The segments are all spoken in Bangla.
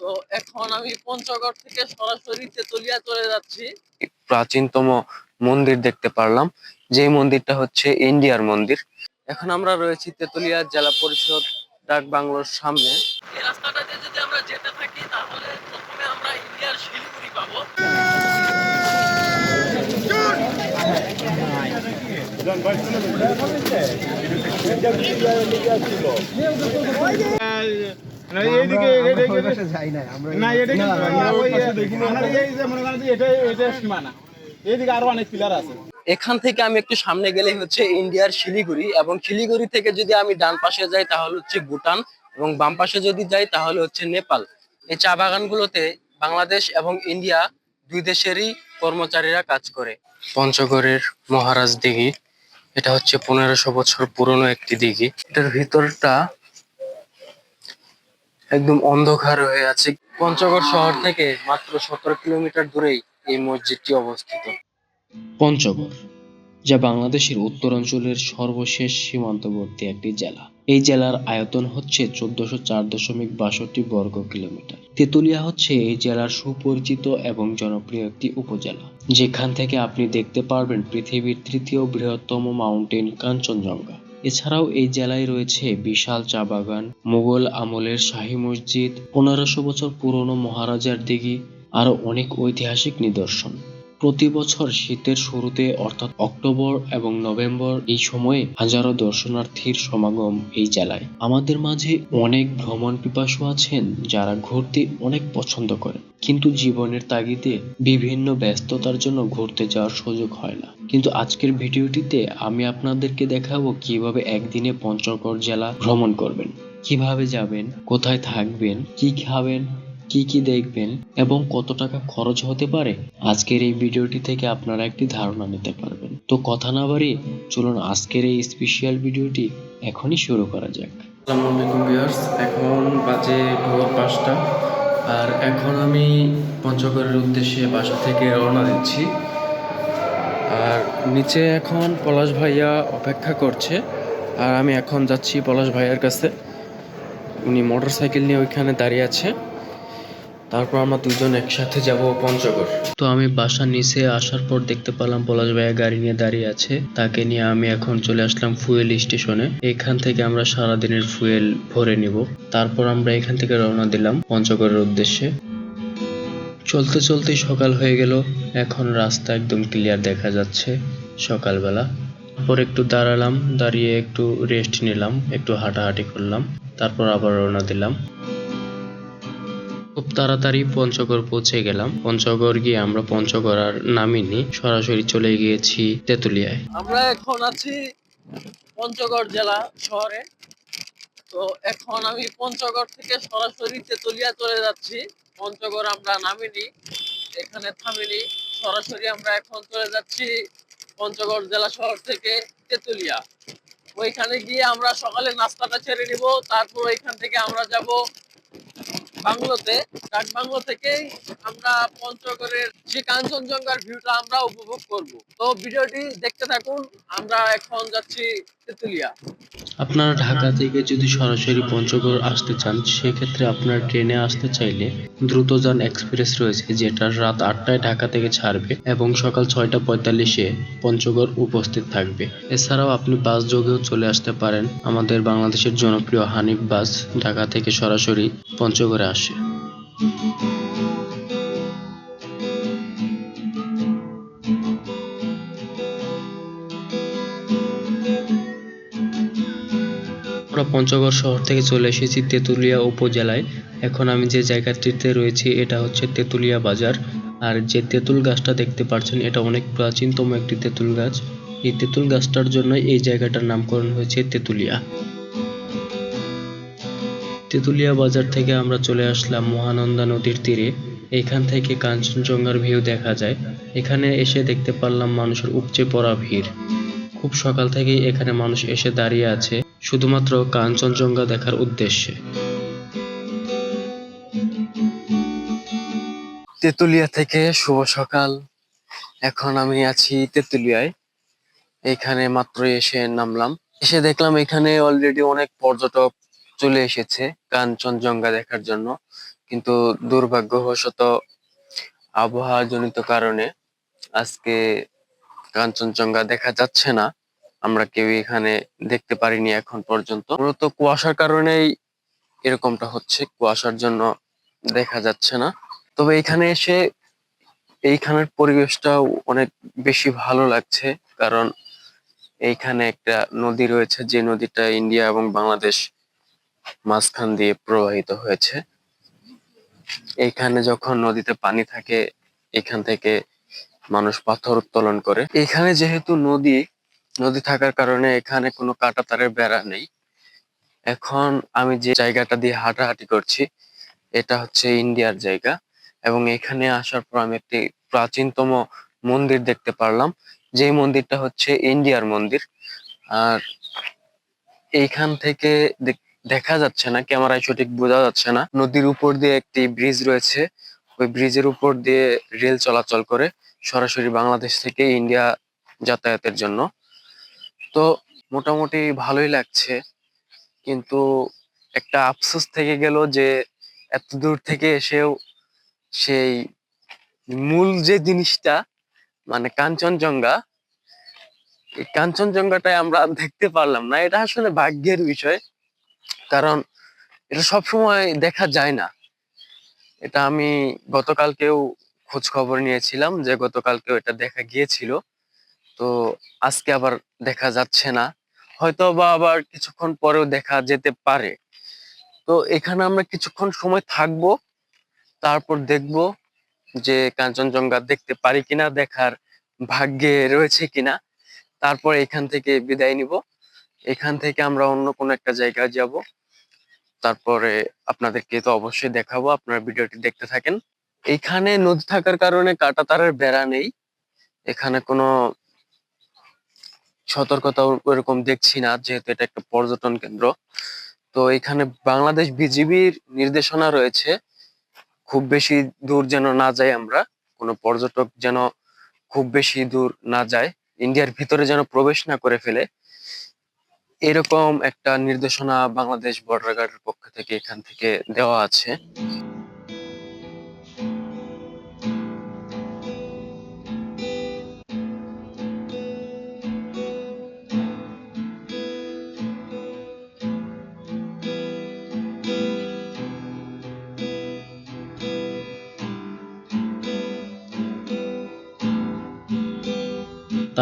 তো এখন আমি পঞ্চগড় থেকে সরাসরি তেতুলিয়া চলে যাচ্ছি। প্রাচীনতম মন্দির দেখতে পারলাম যেই মন্দিরটা হচ্ছে ইন্ডিয়ার মন্দির। এখন আমরা রয়েছি তেতুলিয়া জেলা পরিষদ ডাক বাংলোর সামনে। এই রাস্তাটা যদি আমরা যেতে থাকি তাহলে প্রথমে আমরা ইন্ডিয়ার শিলিগুড়ি পাবো। এখান থেকে আমি একটু সামনে গেলেই হচ্ছে ইন্ডিয়ার শিলিগুড়ি এবং শিলিগুড়ি থেকে যদি আমি ডান পাশে যাই তাহলে হচ্ছে ভুটান এবং বাম পাশে যদি যাই তাহলে হচ্ছে নেপাল। এই চা বাগানগুলোতে বাংলাদেশ এবং ইন্ডিয়া দুই দেশেরই কর্মচারীরা কাজ করে। পঞ্চগড়ের মহারাজ দিঘি এটা হচ্ছে পনেরোশো বছর পুরনো একটি দিঘি। এটার ভিতরটা একদম অন্ধকার হয়ে আছে। পঞ্চগড় শহর থেকে মাত্র সতেরো কিলোমিটার দূরেই এই মসজিদটি অবস্থিত। পঞ্চগড়, যা বাংলাদেশের উত্তরাঞ্চলের সর্বশেষ সীমান্তবর্তী একটি জেলা। এই জেলার আয়তন হচ্ছে চোদ্দশো চার দশমিক বাষট্টি বর্গ কিলোমিটার। তেতুলিয়া হচ্ছে এই জেলার সুপরিচিত এবং জনপ্রিয় একটি উপজেলা। যেখান থেকে আপনি দেখতে পারবেন পৃথিবীর তৃতীয় বৃহত্তম মাউন্টেন কাঞ্চনজঙ্ঘা। এছাড়াও এই জেলায় রয়েছে বিশাল চা বাগান, মুঘল আমলের শাহী মসজিদ, পনেরোশো বছর পুরনো মহারাজার দিঘি আরও অনেক ঐতিহাসিক নিদর্শন। প্রতি বছর শীতের শুরুতে, অর্থাৎ অক্টোবর এবং নভেম্বর এই সময়ে হাজারো দর্শনার্থীর সমাগম এই জেলায়। আমাদের মাঝে অনেক ভ্রমণ পিপাসু আছেন যারা ঘুরতে অনেক পছন্দ করেন। কিন্তু জীবনের তাগিদে বিভিন্ন ব্যস্ততার জন্য ঘুরতে যাওয়ার সুযোগ হয় না। কিন্তু আজকের ভিডিওটিতে আমি আপনাদেরকে দেখাবো কীভাবে একদিনে পঞ্চগড় জেলা ভ্রমণ করবেন, কীভাবে যাবেন, কোথায় থাকবেন, কি খাবেন কি কি দেখবেন এবং কত টাকা খরচ হতে পারে, আজকের এই ভিডিওটি থেকে আপনারা একটি ধারণা নিতে পারবেন। তো কথা না বাড়িয়ে চলুন আজকের এই স্পেশাল ভিডিওটি এখনই শুরু করা যাক। এখন বাজে ভোর পাঁচটা, আর এখন আমি পঞ্চগড়ের উদ্দেশ্যে বাসা থেকে রওনা দিচ্ছি। আর নিচে এখন পলাশ ভাইয়া অপেক্ষা করছে, আর আমি এখন যাচ্ছি পলাশ ভাইয়ার কাছে। উনি মোটর সাইকেল নিয়ে ওইখানে দাঁড়িয়ে আছে। তারপর আমরা দুজন একসাথে যাব পঞ্চগড়। তো আমি বাসা নিচে আসার পর দেখতে পেলাম পলাশ ভাইয়া গাড়ি নিয়ে দাঁড়িয়ে আছে। তাকে নিয়ে আমি এখন চলে আসলাম ফুয়েল স্টেশনে। এখান থেকে আমরা সারাদিনের ফুয়েল ভরে নিব। তারপর আমরা এখান থেকে রওনা দিলাম পঞ্চগড়ের উদ্দেশ্যে। চলতে চলতে সকাল হয়ে গেল। এখন রাস্তা একদম ক্লিয়ার দেখা যাচ্ছে সকালবেলা। তারপর একটু দাঁড়ালাম, দাঁড়িয়ে একটু রেস্ট নিলাম, একটু হাঁটাহাঁটি করলাম। তারপর আবার রওনা দিলাম। খুব তাড়াতাড়ি পঞ্চগড় পৌঁছে গেলাম। পঞ্চগড় গিয়ে আমরা পঞ্চগড় আর নামিনি। সরাসরি চলে গিয়েছি তেতুলিয়ায়। আমরা এখন আছি পঞ্চগড় জেলা শহরে। তো এখন আমি পঞ্চগড় থেকে সরাসরি তেতুলিয়া চলে যাচ্ছি। পঞ্চগড় আমরা নামিনি, এখানে থামিনি। সরাসরি আমরা এখন চলে যাচ্ছি পঞ্চগড় জেলা শহর থেকে তেতুলিয়া। ওইখানে গিয়ে আমরা সকালে নাস্তাটা ছেড়ে নিব, তারপর ওইখান থেকে আমরা যাব বাংলোতে কাঠ বাংলো থেকেই আমরা পঞ্চগড়ের যে কাঞ্চনজঙ্ঘার ভিউটা আমরা উপভোগ করব। তো ভিডিওটি দেখতে থাকুন, আমরা এখন যাচ্ছি তেতুলিয়া। আপনারা ঢাকা থেকে যদি সরাসরি পঞ্চগড় আসতে চান, সেক্ষেত্রে আপনার ট্রেনে আসতে চাইলে দ্রুতযান এক্সপ্রেস রয়েছে, যেটা রাত আটটায় ঢাকা থেকে ছাড়বে এবং সকাল ছয়টা পঁয়তাল্লিশে পঞ্চগড় উপস্থিত থাকবে। এছাড়াও আপনি বাস যোগেও চলে আসতে পারেন। আমাদের বাংলাদেশের জনপ্রিয় হানিফ বাস ঢাকা থেকে সরাসরি পঞ্চগড়ে আসে। আমরা পঞ্চগড় শহর থেকে চলে এসেছি তেঁতুলিয়া উপজেলায়। এখন আমি যে জায়গাটিতে রয়েছি, এটা হচ্ছে তেঁতুলিয়া বাজার। আর যে তেঁতুল গাছটা দেখতে পাচ্ছেন, এটা অনেক প্রাচীনতম একটি তেঁতুল গাছ। এই তেঁতুল গাছটার জন্য এই জায়গাটার নামকরণ হয়েছে তেঁতুলিয়া। তেঁতুলিয়া বাজার থেকে আমরা চলে আসলাম মহানন্দা নদীর তীরে। এখান থেকে কাঞ্চনজঙ্ঘার ভিউ দেখা যায়। এখানে এসে দেখতে পারলাম মানুষের উপচে পড়া ভিড়। খুব সকাল থেকেই এখানে মানুষ এসে দাঁড়িয়ে আছে। শুধুমাত্র কাঞ্চনজঙ্ঘা দেখার উদ্দেশ্যে। তেতুলিয়া থেকে শুভ সকাল। এখন আমি আছি তেতুলিয়ায়। এখানে মাত্র এসে নামলাম। এসে দেখলাম এখানে অলরেডি অনেক পর্যটক চলে এসেছে কাঞ্চনজঙ্ঘা দেখার জন্য। কিন্তু দুর্ভাগ্যবশত আবহাওয়া জনিত কারণে আজকে কাঞ্চনজঙ্ঘা দেখা যাচ্ছে না। আমরা কেউ এখানে দেখতে পারিনি এখন পর্যন্ত। মূলত কুয়াশার কারণেই এরকমটা হচ্ছে। কুয়াশার জন্য দেখা যাচ্ছে না। তবে এখানে এসে এইখানের পরিবেশটাও অনেক বেশি ভালো লাগছে। কারণ এইখানে একটা নদী রয়েছে, যে নদীটা ইন্ডিয়া এবং বাংলাদেশ মাঝখান দিয়ে প্রবাহিত হয়েছে। এইখানে যখন নদীতে পানি থাকে, এখান থেকে মানুষ পাথর উত্তোলন করে। এখানে যেহেতু নদী নদী থাকার কারণে এখানে কোনো কাঁটাতারের বেড়া নেই। এখন আমি যে জায়গাটা দিয়ে হাঁটাহাঁটি করছি, এটা হচ্ছে ইন্ডিয়ার জায়গা এবং এখানে আসার পর আমি একটি প্রাচীনতম মন্দির দেখতে পারলাম। যেই মন্দিরটা হচ্ছে ইন্ডিয়ার মন্দির। আর এইখান থেকে দেখা যাচ্ছে না, ক্যামেরায় সঠিক বোঝা যাচ্ছে না। নদীর উপর দিয়ে একটি ব্রিজ রয়েছে। ওই ব্রিজের উপর দিয়ে রেল চলাচল করে সরাসরি বাংলাদেশ থেকে ইন্ডিয়া যাতায়াতের জন্য। তো মোটামুটি ভালোই লাগছে। কিন্তু একটা আফসোস থেকে গেল যে এত দূর থেকে এসেও সেই মূল যে জিনিসটা মানে কাঞ্চনজঙ্ঘা, এই কাঞ্চনজঙ্ঘাটাই আমরা দেখতে পারলাম না। এটা আসলে ভাগ্যের বিষয়, কারণ এটা সবসময় দেখা যায় না। এটা আমি গতকালকেও খোঁজ খবর নিয়েছিলাম যে গতকালকেও এটা দেখা গিয়েছিল। তো আজকে আবার দেখা যাচ্ছে না। হয়তো বা আবার কিছুক্ষণ পরেও দেখা যেতে পারে। তো এখানে আমরা কিছুক্ষণ সময় থাকব, তারপর দেখব যে কাঞ্চনজঙ্ঘা দেখতে পারি কিনা, দেখার ভাগ্যে রয়েছে কিনা। তারপর এখান থেকে বিদায় নিব। এখান থেকে আমরা অন্য কোনো একটা জায়গায় যাব। তারপরে আপনাদেরকে তো অবশ্যই দেখাবো, আপনারা ভিডিওটি দেখতে থাকেন। এখানে নদী থাকার কারণে কাঁটাতারের বেড়া নেই। এখানে কোনো সতর্কতা ওরকম দেখছি না, যেহেতু এটা একটা পর্যটন কেন্দ্র। তো এখানে বাংলাদেশ বিজিবির নির্দেশনা রয়েছে, খুব বেশি দূর যেন না যাই আমরা, কোনো পর্যটক যেন খুব বেশি দূর না যায়, ইন্ডিয়ার ভিতরে যেন প্রবেশ না করে ফেলে। এরকম একটা নির্দেশনা বাংলাদেশ বর্ডার গার্ডের পক্ষ থেকে এখান থেকে দেওয়া আছে।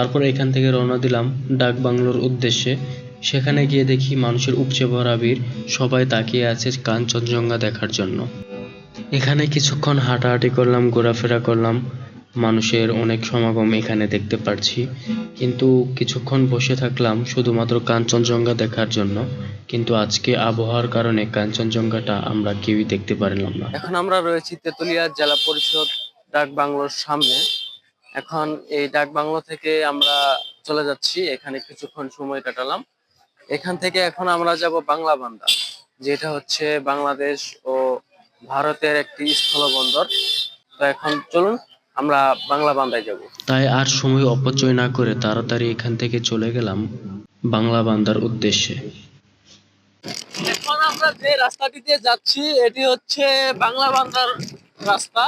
তারপর এখান থেকে রওনা দিলাম ডাক বাংলোর উদ্দেশ্যে। সেখানে গিয়ে দেখি মানুষের উপচে ভরা ভিড়, সবাই তাকিয়ে আছে কাঞ্চনজঙ্ঘা দেখার জন্য। এখানে কিছুক্ষণ হাঁটাহাঁটি করলাম, ঘোরাফেরা করলাম, মানুষের অনেক সমাগম এখানে দেখতে পারছি। কিন্তু কিছুক্ষণ বসে থাকলাম শুধুমাত্র কাঞ্চনজঙ্ঘা দেখার জন্য। কিন্তু আজকে আবহাওয়ার কারণে কাঞ্চনজঙ্ঘাটা আমরা কেউই দেখতে পারলাম না। এখন আমরা রয়েছি তেতুলিয়া জেলা পরিষদ ডাক বাংলোর সামনে। এখন এই ডাক বাংলো থেকে আমরা চলে যাচ্ছি এখানে কিছুক্ষণ সময় কাটালাম। এখান থেকে এখন আমরা যাব বাংলা বান্দা যেটা হচ্ছে বাংলাদেশ ও ভারতের একটি স্থলবন্দর। তো এখন চলুন আমরা বাংলা বান্দায় যাব। তাই আর সময় অপচয় না করে তাড়াতাড়ি এখান থেকে চলে গেলাম বাংলা বান্দার উদ্দেশ্যে। এখন আমরা যে রাস্তাটি দিয়ে যাচ্ছি এটি হচ্ছে বাংলা বান্দার রাস্তা।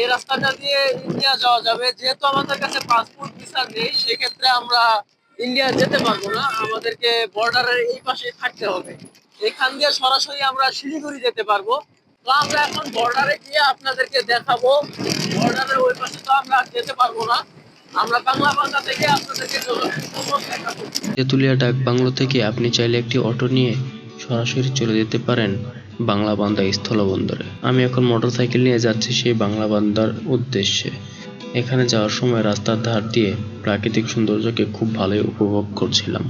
এই রাস্তাটা দিয়ে ইন্ডিয়া যাওয়া যাবে। যেহেতু আমাদের কাছে পাসপোর্ট ভিসা নেই, সেক্ষেত্রে আমরা ইন্ডিয়া যেতে পারব না। আমাদেরকে বর্ডারের এই পাশে থাকতে হবে। এখান দিয়ে সরাসরি আমরা শিলিগুড়ি যেতে পারব। তো আমরা এখন বর্ডারে গিয়ে আপনাদেরকে দেখাবো। বর্ডারের ওই পাশে তো আমরা যেতে পারব না। আমরা বাংলা থেকে আপনাদেরকে ডাক বাংলো থেকে আপনি চাইলে একটি অটো নিয়ে সরাসরি চলে যেতে পারেন। বাংলা বান্দা স্থলবন্দরে। আমি এখন মোটরসাইকেল নিয়ে যাচ্ছি সেই বাংলা বান্দার উদ্দেশ্যে। এখানে যাওয়ার সময় রাস্তার ধার দিয়ে প্রাকৃতিক সৌন্দর্যকে খুব ভালোই উপভোগ করছিলাম।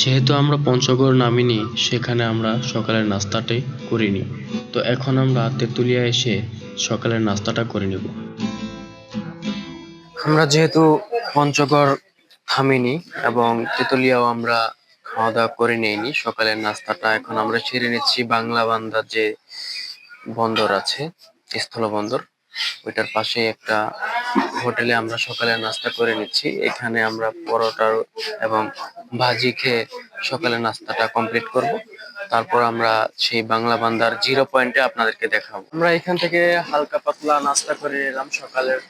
যেহেতু আমরা পঞ্চগড় নামিনি, সেখানে আমরা সকালের নাস্তাটাই করিনি তো এখন আমরা তেঁতুলিয়া এসে সকালের নাস্তাটা করে নেব। আমরা যেহেতু পঞ্চগড় থামিনি এবং তেতুলিয়াও আমরা খাওয়া দাওয়া করে নেইনি, সকালের নাস্তাটা এখন আমরা সেরে নিচ্ছি বাংলা বান্দার যে বন্দর আছে, স্থল বন্দর, ওইটার পাশে একটা হোটেলে আমরা সকালে নাস্তা করে নিচ্ছি। এখানে আমরা পরোটা এবং ভাজি খেয়ে সকালে নাস্তাটা কমপ্লিট করব। তারপর আমরা সেই বাংলা বান্দার জিরো পয়েন্টে আপনাদেরকে দেখাবো। আমরা এখান থেকে হালকা পাতলা নাস্তা করে নিলাম সকালের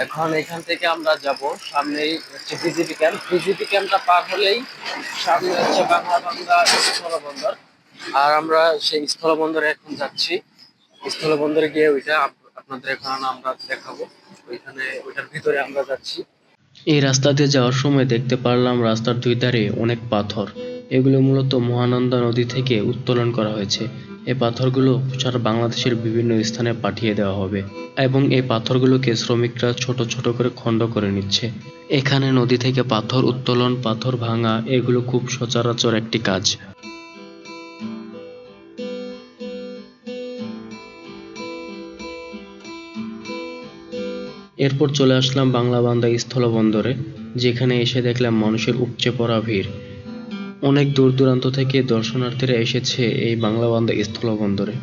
এখন এখান থেকে আমরা যাব সামনেই হচ্ছে বিজিপি ক্যাম্প। বিজিপি ক্যাম্পটা পার হলেই সামনে হচ্ছে বাংলা বাংলা স্থলবন্দর। আর আমরা সেই স্থলবন্দরে এখন যাচ্ছি। স্থলবন্দরে গিয়ে ওইটা আপ- আপনাদের এখন আমরা দেখাবো। ওইখানে, ওইটার ভিতরে আমরা যাচ্ছি। এই রাস্তা দিয়ে যাওয়ার সময় দেখতে পারলাম রাস্তার দুই ধারে অনেক পাথর। এগুলো মূলত মহানন্দা নদী থেকে উত্তোলন করা হয়েছে। এই পাথরগুলো সারা বাংলাদেশের বিভিন্ন স্থানে পাঠিয়ে দেওয়া হবে এবং এই পাথরগুলোকে শ্রমিকরা ছোট ছোট করে খণ্ড করে নিচ্ছে। এখানে নদী থেকে পাথর উত্তোলন, পাথর ভাঙা, এগুলো খুব সচরাচর একটি কাজ। এরপর চলে আসলাম বাংলা বান্দা স্থলবন্দরে, যেখানে এসে দেখলাম মানুষের উপচে পড়া ভিড়। অনেক দূর দূরান্ত থেকে দর্শনার্থীরা এসেছে এই বাংলা বান্দা স্থলবন্দরে।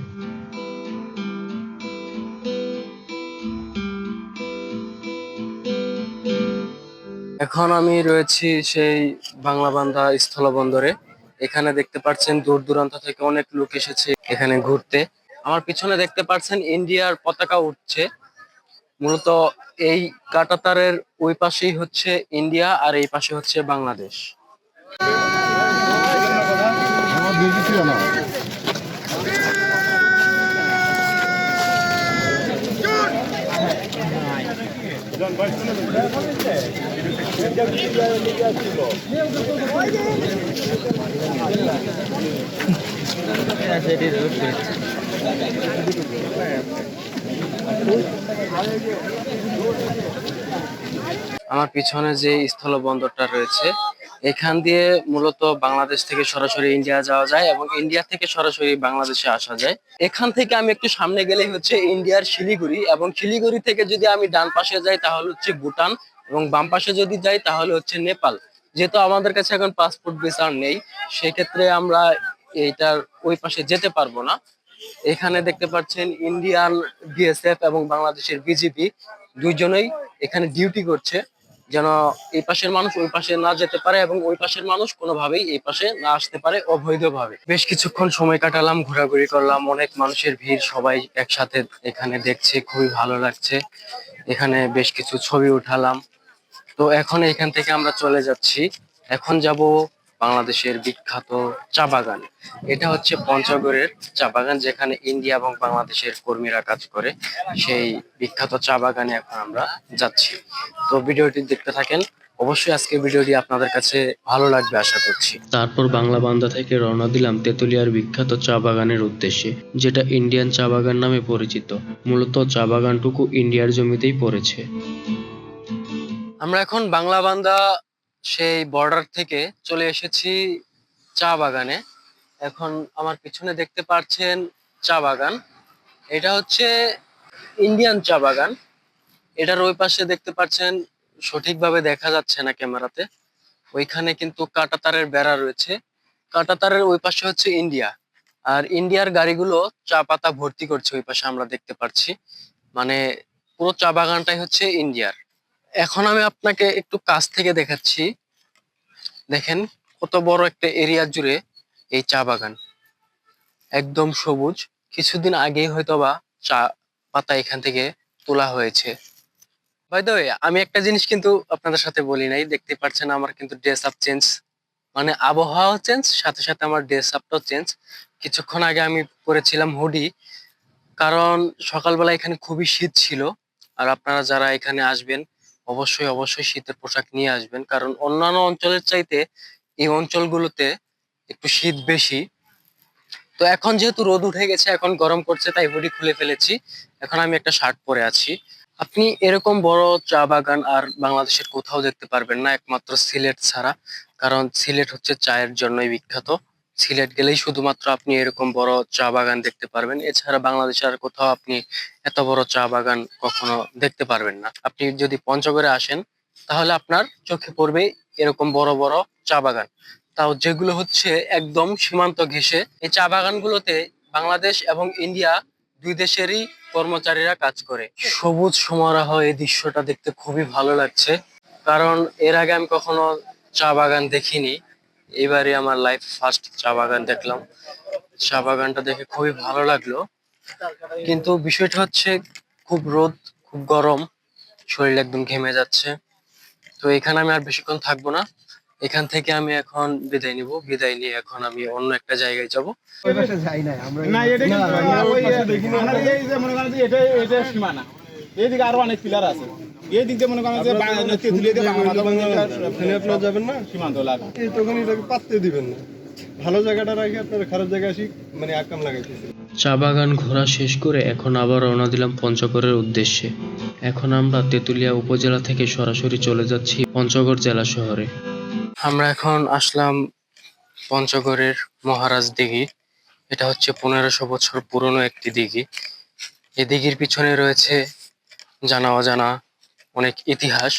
এখন আমি রয়েছি সেই বাংলা বান্ধা স্থলবন্দরে। এখানে দেখতে পাচ্ছেন দূর দূরান্ত থেকে অনেক লোক এসেছে এখানে ঘুরতে। আমার পিছনে দেখতে পাচ্ছেন ইন্ডিয়ার পতাকা উঠছে। মূলত এই কাটাতারের ওই পাশেই হচ্ছে ইন্ডিয়া আর এই পাশে হচ্ছে বাংলাদেশ। আমার পিছনে যে স্থলবন্দরটা রয়েছে এখান দিয়ে মূলত বাংলাদেশ থেকে সরাসরি ইন্ডিয়া যাওয়া যায় এবং ইন্ডিয়া থেকে সরাসরি বাংলাদেশে আসা যায়। এখান থেকে আমি একটু সামনে গেলেই হচ্ছে ইন্ডিয়ার শিলিগুড়ি এবং শিলিগুড়ি থেকে যদি আমি ডান পাশে যাই তাহলে হচ্ছে ভুটান এবং বাম পাশে যদি যাই তাহলে হচ্ছে নেপাল। যেহেতু আমাদের কাছে এখন পাসপোর্ট ভিসা নেই, সেক্ষেত্রে আমরা এইটার ওই পাশে যেতে পারব না। এখানে দেখতে পাচ্ছেন ইন্ডিয়ান বিএসএফ এবং বাংলাদেশের বিজেপি দুইজনেই এখানে ডিউটি করছে। যেন এই পাশের মানুষ ওই পাশে না যেতে পারে এবং ওই পাশের মানুষ কোনোভাবেই এই পাশে না আসতে পারে অবৈধভাবে। বেশ কিছুক্ষণ সময় কাটালাম, ঘোরাঘুরি করলাম, অনেক মানুষের ভিড়, সবাই একসাথে এখানে দেখছে, খুবই ভালো লাগছে। এখানে বেশ কিছু ছবি উঠালাম। তো এখন এখান থেকে আমরা চলে যাচ্ছি। এখন যাব বাংলাদেশের বিখ্যাত চা বাগান। এটা হচ্ছে পঞ্চগড়ের চা বাগান যেখানে ইন্ডিয়া এবং বাংলাদেশের কর্মীরা কাজ করে। সেই বিখ্যাত চা বাগানে এখন আমরা যাচ্ছি। তো ভিডিওটি দেখতে থাকেন। অবশ্যই আজকে ভিডিওটি আপনাদের কাছে ভালো লাগবে আশা করছি। তারপর বাংলা বান্দা থেকে রওনা দিলাম তেতুলিয়ার বিখ্যাত চা বাগানের উদ্দেশ্যে যেটা ইন্ডিয়ান চা বাগান নামে পরিচিত। মূলত চা বাগানটুকু ইন্ডিয়ার জমিতেই পড়েছে। আমরা এখন বাংলা বান্দা সেই বর্ডার থেকে চলে এসেছি চা বাগানে। এখন আমার পিছনে দেখতে পাচ্ছেন চা বাগান। এটা হচ্ছে ইন্ডিয়ান চা বাগান। এটার ওই পাশে দেখতে পাচ্ছেন সঠিকভাবে দেখা যাচ্ছে না ক্যামেরাতে। ওইখানে কিন্তু কাঁটাতারের বেড়া রয়েছে। কাঁটাতারের ওই পাশে হচ্ছে ইন্ডিয়া আর ইন্ডিয়ার গাড়িগুলো চা পাতা ভর্তি করছে ওই পাশে আমরা দেখতে পাচ্ছি মানে পুরো চা বাগানটাই হচ্ছে ইন্ডিয়ার এখন আমি আপনাকে একটু কাছ থেকে দেখাচ্ছি। দেখেন, কত বড় একটা এরিয়া জুড়ে এই চা বাগান। একদম সবুজ। কিছুদিন আগেই হয়তোবা চা পাতা এখান থেকে তোলা হয়েছে। বাই আমি একটা জিনিস কিন্তু আপনাদের সাথে বলি নাই। দেখতে পাচ্ছেন আমার কিন্তু ড্রেস আপ চেঞ্জ মানে আবহাওয়া চেঞ্জ সাথে সাথে আমার ড্রেস আপটাও চেঞ্জ কিছুক্ষণ আগে আমি পরেছিলাম হুডি, কারণ সকালবেলা এখানে খুবই শীত ছিল। আর আপনারা যারা এখানে আসবেন অবশ্যই অবশ্যই শীতের পোশাক নিয়ে আসবেন। কারণ অন্যান্য অঞ্চলের চাইতে এই অঞ্চলগুলোতে একটু শীত বেশি। তো এখন যেহেতু রোদ উঠে গেছে, এখন গরম করছে, তাই হুডি খুলে ফেলেছি। এখন আমি একটা শার্ট পরে আছি। আপনি এরকম বড় চা বাগান আর বাংলাদেশের কোথাও দেখতে পারবেন না, একমাত্র সিলেট ছাড়া। কারণ সিলেট হচ্ছে চায়ের জন্যই বিখ্যাত। সিলেট গেলেই শুধুমাত্র আপনি এরকম বড় চা বাগান দেখতে পারবেন। এছাড়া বাংলাদেশে আর কোথাও আপনি এত বড় চা বাগান কখনো দেখতে পারবেন না। আপনি যদি পঞ্চগড়ে আসেন, তাহলে আপনার চোখে পড়বে এরকম বড় বড় চা বাগান। তাও যেগুলো হচ্ছে একদম সীমান্ত ঘেঁষে, এই চা বাগানগুলোতে বাংলাদেশ এবং ইন্ডিয়া দুই দেশেরই কর্মচারীরা কাজ করে। সবুজ সমারোহ এই দৃশ্যটা দেখতে খুবই ভালো লাগছে। কারণ এর আগে আমি কখনো চা বাগান দেখিনি। এবারে আমার লাইফ ফার্স্ট চা বাগান দেখলাম। চা বাগানটা দেখে খুবই ভালো লাগল। কিন্তু বিষয়টা হচ্ছে খুব রোদ খুব গরম শরীর একদম ঘেমে যাচ্ছে। তো এখানে আমি আর বেশিক্ষণ থাকব না। এখান থেকে আমি এখন বিদায় নিব। বিদায় নিয়ে এখন আমি অন্য একটা জায়গায় যাব। ওই পাশে যাই নাই আমরা না এটা না, কিন্তু আমরা ওই ওই পাশে দেখিনি আমাদের এই যে মনে করেন যে এটা এটা সীমানা। এইদিকে আরও অনেক পিলার আছে। এই দিক দিয়ে মনে করেন যে বাংলাদেশ তেঁতুলিয়া দিয়ে আপনারা যাবেন না? সীমান্ত লাগে তখন এটাকে পাততে দিবেন না। ভালো জায়গাটা রাখি আপনার খারাপ জায়গায় আসি মানে আকাম লাগাইতেছে। চা বাগান ঘোরা শেষ করে এখন আবার রওনা দিলাম পঞ্চগড়ের উদ্দেশ্যে। এখন আমরা তেঁতুলিয়া উপজেলা থেকে সরাসরি চলে যাচ্ছি পঞ্চগড় জেলা শহরে। আমরা এখন আসলাম পঞ্চগড়ের মহারাজ দিঘি। এটা হচ্ছে পনেরোশো বছর পুরনো একটি দিঘি। এই দিঘির পিছনে রয়েছে জানা অজানা অনেক ইতিহাস।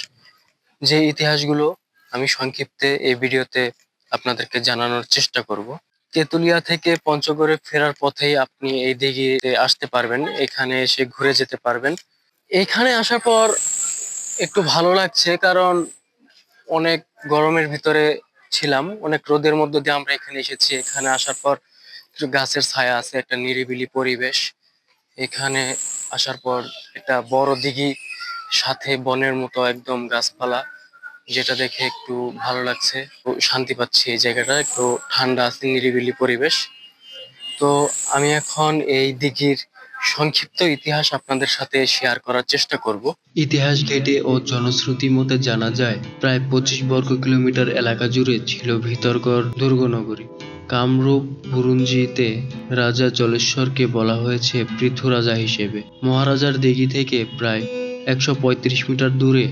যে ইতিহাসগুলো আমি সংক্ষিপ্তে এই ভিডিওতে আপনাদেরকে জানানোর চেষ্টা করব। তেঁতুলিয়া থেকে পঞ্চগড়ে ফেরার পথেই আপনি এই দিঘিতে আসতে পারবেন। এখানে এসে ঘুরে যেতে পারবেন। এখানে আসার পর একটু ভালো লাগছে কারণ অনেক গরমের ভিতরে ছিলাম। অনেক রোদের মধ্যে দিয়ে আমরা এখানে এসেছি। এখানে আসার পর গাছের ছায়া আছে, একটা নিরিবিলি পরিবেশ। এখানে আসার পর একটা বড় দিঘি সাথে বনের মতো একদম গাছপালা, যেটা দেখে একটু ভালো লাগছে। শান্তি পাচ্ছি এই জায়গাটা, একটু ঠান্ডা আছে নিরিবিলি পরিবেশ। তো আমি এখন এই দিঘির সংক্ষিপ্ত ইতিহাস আপনাদের সাথে শেয়ার করার চেষ্টা করব। ইতিহাস ঘেটে ও জনশ্রুতি মতে জানা যায়, প্রায় পঁচিশ বর্গ কিলোমিটার এলাকা জুড়ে ছিল ভিতরগড় দুর্গনগরী। কামরূপ, বুরুঞ্জিতে রাজা জলেশ্বরকে বলা হয়েছে পৃথু রাজা হিসেবে। মহারাজার দিঘি থেকে প্রায় একশো পঁয়ত্রিশ মিটার দূরে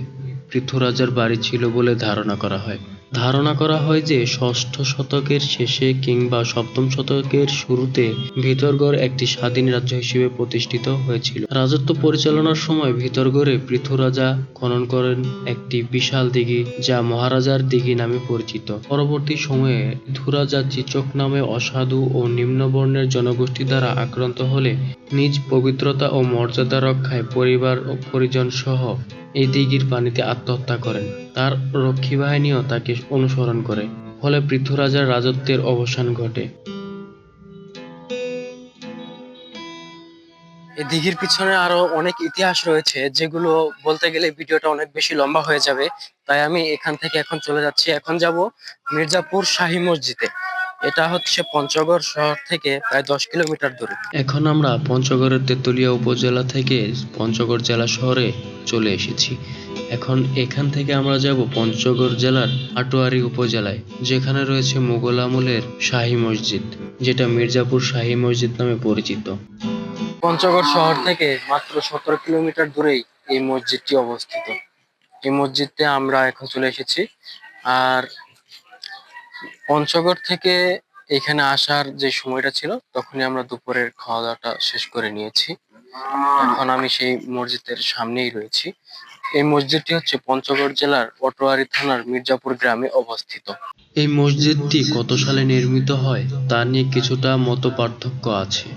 পৃথ্বীরাজের বাড়ি ছিল বলে ধারণা করা হয়। ধারণা করা হয় যে ষষ্ঠ শতকের শেষে কিংবা সপ্তম শতকের শুরুতে ভিতরগড় একটি স্বাধীন রাজ্য হিসেবে প্রতিষ্ঠিত হয়েছিল। রাজত্ব পরিচালনার সময় ভিতরগড়ে পৃথু রাজা খনন করেন একটি বিশাল দিঘি যা মহারাজার দিঘি নামে পরিচিত। পরবর্তী সময়ে পৃথু রাজা চিচক নামে অসাধু ও নিম্নবর্ণের জনগোষ্ঠী দ্বারা আক্রান্ত হলে নিজ পবিত্রতা ও মর্যাদা রক্ষায় পরিবার ও পরিজন সহ এই দিঘির পানিতে আত্মহত্যা করেন। তার রক্ষী বাহিনীও তাকে অনুসরণ করে ফলে পৃথ্বরাজার রাজত্বের অবসান ঘটে। এই দিঘির পিছনে আরও অনেক ইতিহাস রয়েছে যেগুলো বলতে গেলে ভিডিওটা অনেক বেশি লম্বা হয়ে যাবে তাই আমি এখান থেকে এখন চলে যাচ্ছি। এখন যাব মির্জাপুর শাহী মসজিদে। এটা হচ্ছে পঞ্চগড় শহর থেকে প্রায় দশ কিলোমিটার দূরে। এখন আমরা পঞ্চগড়ের তেঁতুলিয়া উপজেলা থেকে পঞ্চগড় জেলা শহরে চলে এসেছি। এখন এখান থেকে আমরা যাব পঞ্চগড় জেলার আটোয়ারি উপজেলায়, যেখানে রয়েছে মুঘল আমলের শাহী মসজিদ, যেটা মির্জাপুর শাহী মসজিদ নামে পরিচিত। পঞ্চগড় শহর থেকে মাত্র সতেরো কিলোমিটার দূরেই এই মসজিদটি অবস্থিত। এই মসজিদে আমরা এখন চলে এসেছি। আর পঞ্চগড় থেকে এখানে আসার যে সময়টা ছিল, তখনই আমরা দুপুরের খাওয়া দাওয়াটা শেষ করে নিয়েছি। এখন আমি সেই মসজিদের সামনেই রয়েছি। এই মসজিদটি হচ্ছে পঞ্চগড় জেলার পটোয়ারি থানার মির্জাপুর গ্রামে অবস্থিত। এই মসজিদটি কত সালে নির্মিত হয়, তা নিয়ে কিছুটা মত পার্থক্য আছে।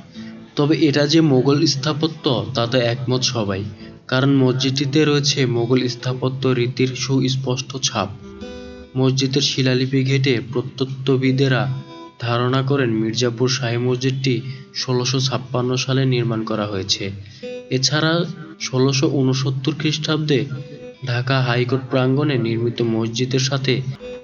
তবে এটা যে মোগল স্থাপত্য, তাতে একমত সবাই, কারণ মসজিদটিতে রয়েছে মোগল স্থাপত্য রীতির সুস্পষ্ট ছাপ। মসজিদের শিলালিপি ঘেটে প্রত্যত্তবিদেরা ধারণা করেন মির্জাপুর শাহী মসজিদটি ষোলোশো সালে নির্মাণ করা হয়েছে। এছাড়া ষোলোশো উনসত্তর খ্রিস্টাব্দে ঢাকা হাইকোর্ট প্রাঙ্গণে নির্মিত মসজিদের সাথে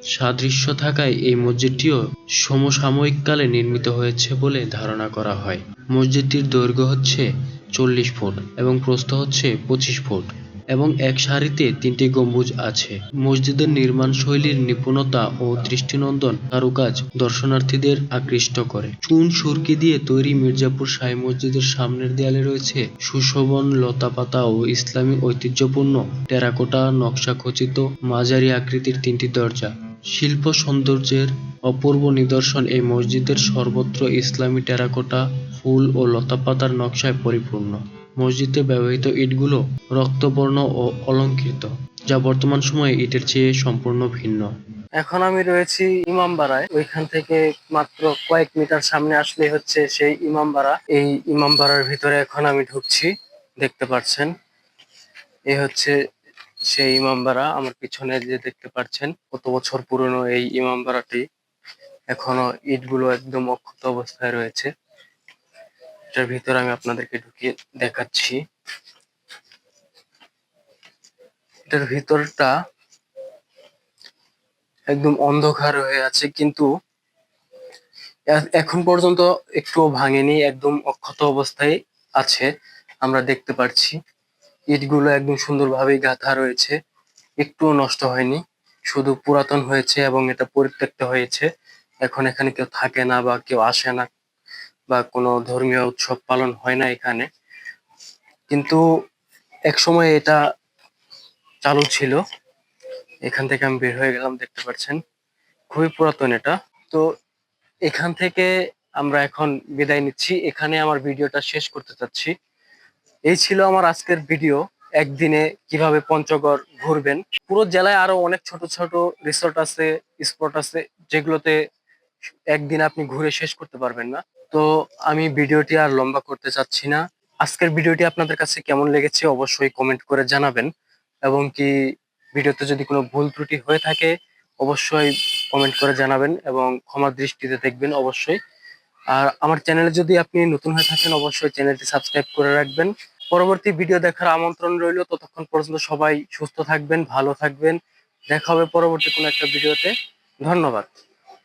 সাদৃশ্য থাকায় এই মসজিদটিও সমসাময়িক কালে নির্মিত হয়েছে বলে ধারণা করা হয়। মসজিদটির দৈর্ঘ্য হচ্ছে চল্লিশ ফুট এবং প্রস্থ হচ্ছে পঁচিশ ফুট। এবং এক সারিতে তিনটি গম্বুজ আছে। মসজিদের নির্মাণ শৈলীর নিপুণতা ও দৃষ্টিনন্দন কারুকাজ দর্শনার্থীদের আকৃষ্ট করে। চুন সুরকি দিয়ে তৈরি মির্জাপুর শাহী মসজিদের সামনের দেয়ালে রয়েছে সুশোভন লতাপাতা ও ইসলামী ঐতিহ্যপূর্ণ টেরাকোটা নকশা খচিত মাঝারি আকৃতির তিনটি দরজা। শিল্প সৌন্দর্যের অপূর্ব নিদর্শন এই মসজিদের সর্বত্র ইসলামী টেরাকোটা, ফুল ও লতাপাতার নকশায় পরিপূর্ণ। মসজিদে ব্যবহৃত ইটগুলো রক্তবর্ণ ও অলংকৃত যা বর্তমান সময়ে ইটের চেয়ে সম্পূর্ণ ভিন্ন। এখন আমি রয়েছি ইমামবাড়ায়। ওইখান থেকে মাত্র কয়েক মিটার সামনে আসলে হচ্ছে সেই ইমামবাড়া। এই ইমামবাড়ার ভিতরে এখন আমি ঢুকছি, দেখতে পাচ্ছেন। এ হচ্ছে সেই ইমামবাড়া। আমার পিছনে যে দেখতে পাচ্ছেন, কত বছর পুরনো এই ইমামবাড়াটি। এখনও ইটগুলো একদম অক্ষত অবস্থায় রয়েছে। এটার ভিতরে আমি আপনাদেরকে ঢুকিয়ে দেখাচ্ছি। এটার ভিতরটা একদম অন্ধকার হয়ে আছে, কিন্তু এখন পর্যন্ত একটুও ভাঙেনি, একদম অক্ষত অবস্থায় আছে, আমরা দেখতে পাচ্ছি ইটগুলো একদম সুন্দরভাবে গাঁথা রয়েছে, একটুও নষ্ট হয়নি, শুধু পুরাতন হয়েছে এবং এটা পরিত্যক্ত হয়েছে। এখন এখানে কেউ থাকে না বা কেউ আসে না বা কোনো ধর্মীয় উৎসব পালন হয় না এখানে। কিন্তু এক সময় এটা চালু ছিল। এখান থেকে আমি বের হয়ে গেলাম, দেখতে পাচ্ছেন। খুবই পুরাতন এটা। তো এখান থেকে আমরা এখন বিদায় নিচ্ছি। এখানে আমার ভিডিওটা শেষ করতে চাচ্ছি। এই ছিল আমার আজকের ভিডিও। একদিনে কীভাবে পঞ্চগড় ঘুরবেন। পুরো জেলায় আরও অনেক ছোট ছোট রিসোর্ট আছে, স্পট আছে, যেগুলোতে একদিন আপনি ঘুরে শেষ করতে পারবেন না। তো আমি ভিডিওটি আর লম্বা করতে চাচ্ছি না। আজকের ভিডিওটি আপনাদের কাছে কেমন লেগেছে অবশ্যই কমেন্ট করে জানাবেন। এবং কি ভিডিওতে যদি কোনো ভুল ত্রুটি হয়ে থাকে, অবশ্যই কমেন্ট করে জানাবেন এবং ক্ষমা দৃষ্টিতে দেখবেন অবশ্যই। আর আমার চ্যানেলে যদি আপনি নতুন হয়ে থাকেন, অবশ্যই চ্যানেলটি সাবস্ক্রাইব করে রাখবেন। পরবর্তী ভিডিও দেখার আমন্ত্রণ রইল। ততক্ষণ পর্যন্ত সবাই সুস্থ থাকবেন, ভালো থাকবেন। দেখা হবে পরবর্তী কোনো একটা ভিডিওতে ধন্যবাদ।